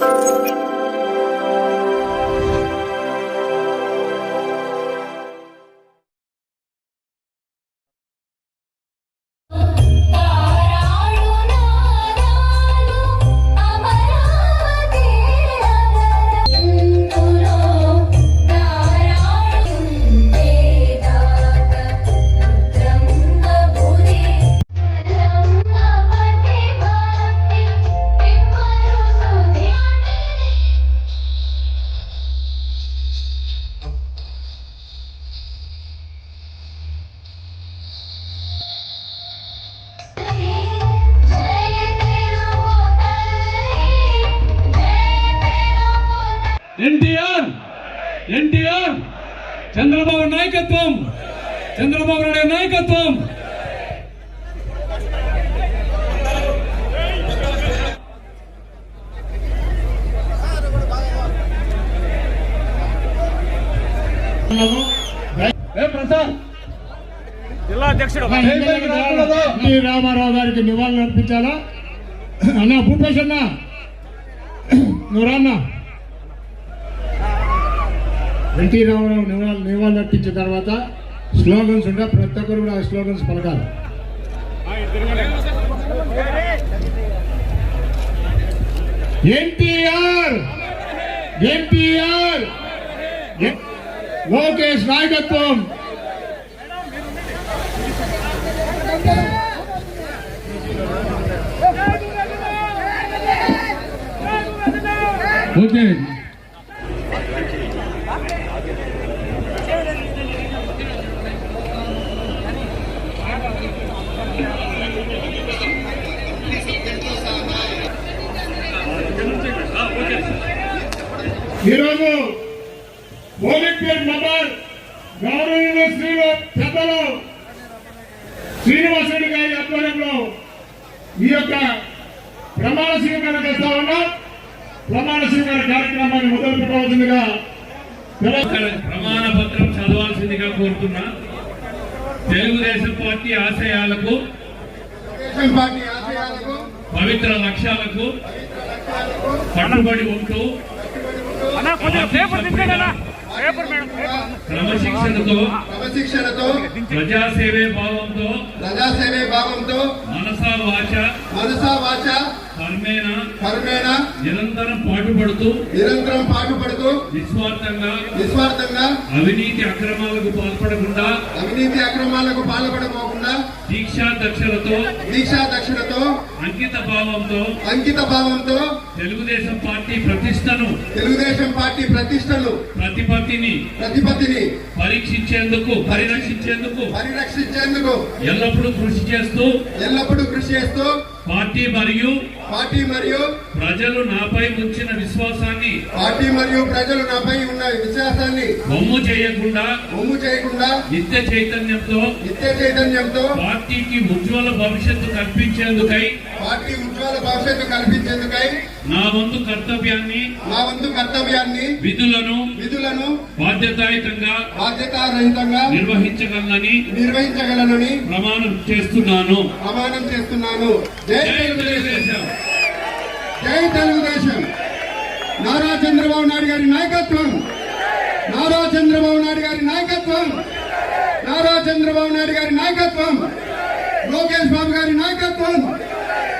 Música NTR Chandrababu నాయకత్వం చంద్రబాబు నాయుడు నాయకత్వం. ఏ ప్రసాద్? జిల్లా అధ్యక్షుడు. రామారావు గారికి నివాళులు అర్పించాలా? అన్న భూపేష్ అన్న. నువ్వు రాన్నా ఎన్టీ రామారావు నివాళులు నివాళులు అర్పించిన తర్వాత స్లోగన్స్ ఉంటే ప్రతి ఒక్కరు కూడా ఆ స్లోగన్స్ పలకాలి. ఎన్టీఆర్! ఎన్టీఆర్! లోకేష్ నాయకత్వం! ఓకే. ఈరోజు ఓలింపియడ్ మెంబర్ గౌరవ శ్రీలు పెద్దలు శ్రీనివాసుడి గారి ఆధ్వర్యంలో ఈ యొక్క ప్రమాణ స్వీకారం చేస్తా ఉన్నాం. ప్రమాణ స్వీకార కార్యక్రమాన్ని మొదలు పెట్టవలసిందిగా ప్రమాణ పత్రం చదవాల్సిందిగా కోరుతున్నా. తెలుగుదేశం పార్టీ ఆశయాలకు పార్టీ ఆశయాలకు పవిత్ర లక్ష్యాలకు కట్టుబడి ఉంటూ అన్నా కొద్దిగా పేపర్ దించండి అన్నా పేపర్ మేడం పేపర్ క్రమశిక్షణతో క్రమశిక్షణతో ప్రజాసేవే భావంతో ప్రజాసేవే భావంతో మనసా వాచ మనసా వాచ కర్మేణ కర్మేణ నిరంతరం పాటుపడుతూ నిరంతరం పాటుపడుతూ నిస్వార్థంగా నిస్వార్థంగా అవినీతి అక్రమాలకు పాల్పడకుండా అవినీతి అక్రమాలకు పాల్పడకోకుండా దీక్షా దక్షలతో దీక్షా దక్షిణతో అంకిత భావంతో అంకిత భావంతో తెలుగుదేశం పార్టీ ప్రతిష్టను తెలుగుదేశం పార్టీ ప్రతిష్టలు ప్రతిపత్తిని ప్రతిపత్తిని పరీక్షించేందుకు పరిరక్షించేందుకు పరిరక్షించేందుకు ఎల్లప్పుడూ కృషి చేస్తూ ఎల్లప్పుడూ కృషి చేస్తూ పార్టీ మరియు పార్టీ మరియు ప్రజలు నాపై ఉంచిన విశ్వాసాన్ని పార్టీ మరియు ప్రజలు నాపై ఉన్న విశ్వాసాన్ని బొమ్ము చేయకుండా ఒమ్ము చేయకుండా నిత్య చైతన్యంతో నిత్య చైతన్యంతో పార్టీకి ఉజ్వల భవిష్యత్తు కల్పించేందుకై పార్టీ ఉజ్వల భవిష్యత్తు కల్పించేందుకై నా వంతు కర్తవ్యాన్ని నా వంతు కర్తవ్యాన్ని విధులను విధులను బాధ్యతాయుతంగా బాధ్యతారహితంగా నిర్వహించగలనని నిర్వహించగలనని ప్రమాణం చేస్తున్నాను. ప్రమాణం చేస్తున్నాను. జై తెలుగుదేశం. జై తెలుగుదేశం. నారా చంద్రబాబు నాయుడు గారి నాయకత్వం. నారా చంద్రబాబు నాయుడు గారి నాయకత్వం. నారా చంద్రబాబు నాయుడు గారి నాయకత్వం. లోకేష్ బాబు గారి నాయకత్వం.